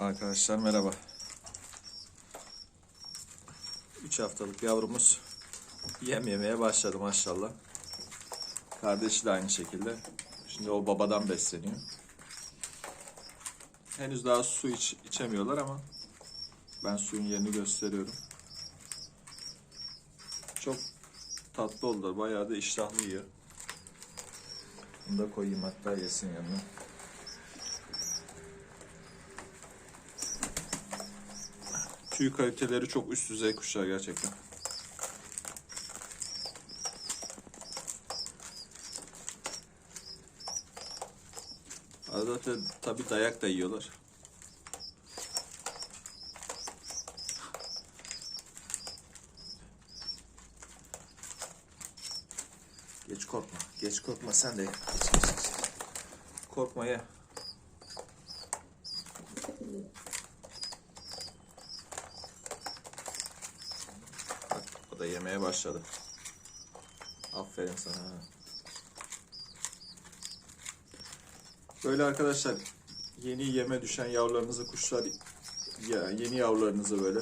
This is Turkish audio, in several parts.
Arkadaşlar merhaba. 3 haftalık yavrumuz yem yemeye başladı maşallah. Kardeşi de aynı şekilde. Şimdi o babadan besleniyor. Henüz daha su iç, içemiyorlar ama ben suyun yerini gösteriyorum. Çok tatlı oldular. Bayağı da iştahlı yiyor. Bunu da koyayım hatta yesin yanına. Tüy kaliteleri çok üst düzey kuşlar gerçekten. Da tabi dayak da yiyorlar. Geç korkma. Geç korkma sen de. Geç, geç, geç. Korkma ye. Da yemeye başladı. Aferin sana. Böyle arkadaşlar yeni yeme düşen yavrularınızı kuşlar ya yeni yavrularınızı böyle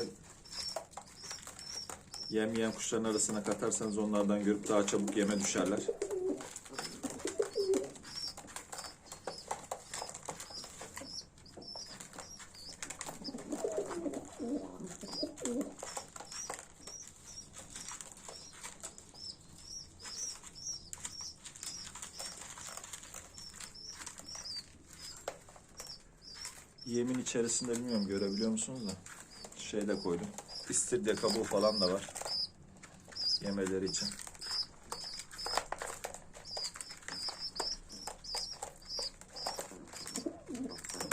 yem yiyen kuşların arasına katarsanız onlardan görüp daha çabuk yeme düşerler. Yemin içerisinde bilmiyorum görebiliyor musunuz da şey de koydum. İstiridye kabuğu falan da var. Yemeleri için.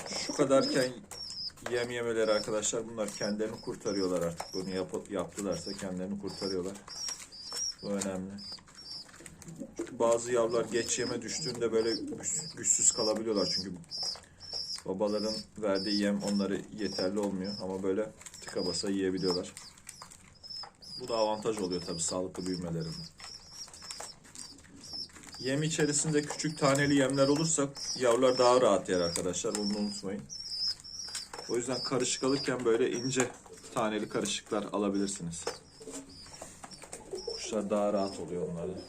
Şu kadarken yem yemeleri arkadaşlar bunlar kendilerini kurtarıyorlar artık. Bunu yap yaptılarsa kendilerini kurtarıyorlar. Bu önemli. Çünkü bazı yavrular geç yeme düştüğünde böyle güç- güçsüz kalabiliyorlar çünkü Babaların verdiği yem onları yeterli olmuyor ama böyle tıka basa yiyebiliyorlar. Bu da avantaj oluyor tabii sağlıklı büyümelerinde. Yem içerisinde küçük taneli yemler olursa yavrular daha rahat yer arkadaşlar. Bunu unutmayın. O yüzden karışık alırken böyle ince taneli karışıklar alabilirsiniz. Kuşlar daha rahat oluyor onlarda.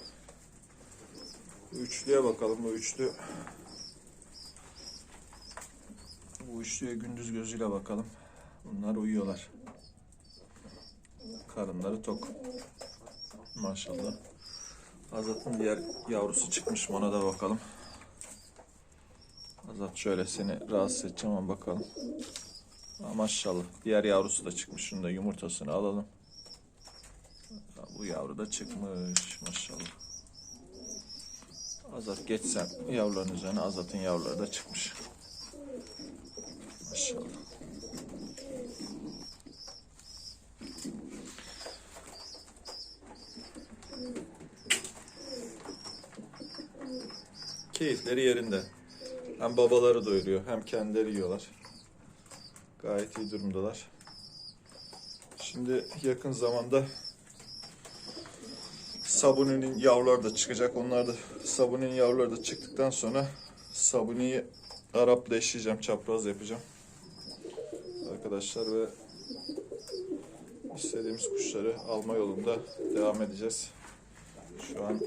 Üçlüye bakalım. Bu üçlü Bu üçlüye gündüz gözüyle bakalım. Bunlar uyuyorlar. Karınları tok. Maşallah. Azat'ın diğer yavrusu çıkmış mı ona da bakalım. Azat şöyle seni rahatsız edeceğim ama bakalım. Ha, maşallah. Diğer yavrusu da çıkmış. Şunu da yumurtasını alalım. Ha, Bu yavru da çıkmış. Maşallah. Azat geçsen yavruların üzerine Azat'ın yavruları da çıkmış. Maşallah. Keyifleri yerinde. Hem babaları doyuruyor hem kendileri yiyorlar. Gayet iyi durumdalar. Şimdi yakın zamanda Sabuni'nin yavruları da çıkacak. Onlar da Sabuni'nin yavruları da çıktıktan sonra Sabuni'yi Arap'la eşleyeceğim, çapraz yapacağım. Arkadaşlar ve istediğimiz kuşları alma yolunda devam edeceğiz. Şu an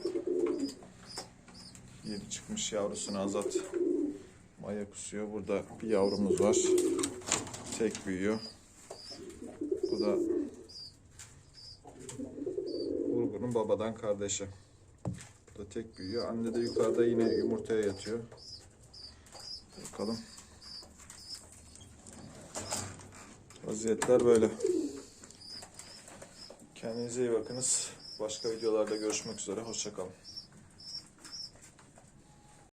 yeni çıkmış yavrusunu Azat maya kusuyor. Burada bir yavrumuz var. Tek büyüyor. Bu da Vurgun'un babadan kardeşi. Bu da tek büyüyor. Anne de yukarıda yine yumurtaya yatıyor. Bakalım. Vaziyetler böyle. Kendinize iyi bakınız. Başka videolarda görüşmek üzere. Hoşçakalın.